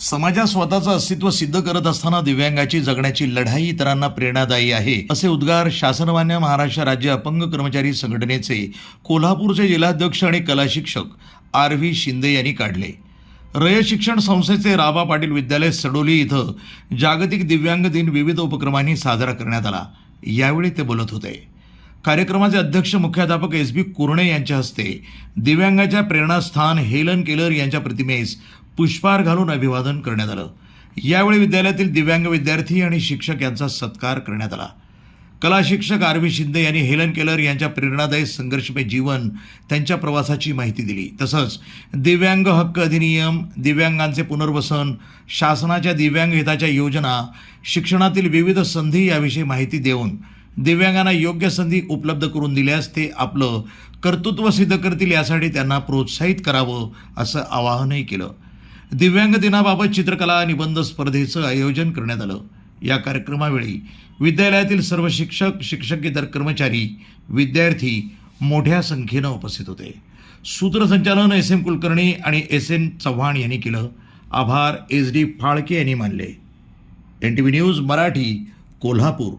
समाजात स्वतःचं अस्तित्व सिद्ध करत असताना दिव्यांगाची जगण्याची लढाई इतरांना प्रेरणादायी आहे असे उद्गार शासनमान्य महाराष्ट्र राज्य अपंग कर्मचारी संघटनेचे कोल्हापूरचे जिल्हाध्यक्ष आणि कला शिक्षक आर व्ही शिंदे यांनी काढले. रयत शिक्षण संस्थेचे राबा पाटील विद्यालय सडोली इथं जागतिक दिव्यांग दिन विविध उपक्रमांनी साजरा करण्यात आला. यावेळी ते बोलत होते. कार्यक्रमाचे अध्यक्ष मुख्याध्यापक एस बी कुरणे यांच्या हस्ते दिव्यांगाच्या प्रेरणास्थान हेलन केलर यांच्या प्रतिमेस पुष्पहार घालून अभिवादन करण्यात आलं. यावेळी विद्यालयातील दिव्यांग विद्यार्थी आणि शिक्षक यांचा सत्कार करण्यात आला. कला शिक्षक आरवी शिंदे यांनी हेलन केलर यांच्या प्रेरणादायी संघर्षमय जीवन त्यांच्या प्रवासाची माहिती दिली. तसंच दिव्यांग हक्क अधिनियम दिव्यांगांचे पुनर्वसन शासनाच्या दिव्यांग हिताच्या योजना शिक्षणातील विविध संधी याविषयी माहिती देऊन दिव्यांगांना योग्य संधी उपलब्ध करून दिल्यास ते आपलं कर्तृत्व सिद्ध करतील यासाठी त्यांना प्रोत्साहित करावं असं आवाहनही केलं. दिव्यांग दिनाबाबत चित्रकला निबंध स्पर्धेचं आयोजन करण्यात आलं. या कार्यक्रमावेळी विद्यालयातील सर्व शिक्षक शिक्षकेतर कर्मचारी विद्यार्थी मोठ्या संख्येनं उपस्थित होते. सूत्रसंचालन एस एम कुलकर्णी आणि एस एन चव्हाण यांनी केलं. आभार एस डी फाळके यांनी मानले. N T V news Marathi Kolhapur.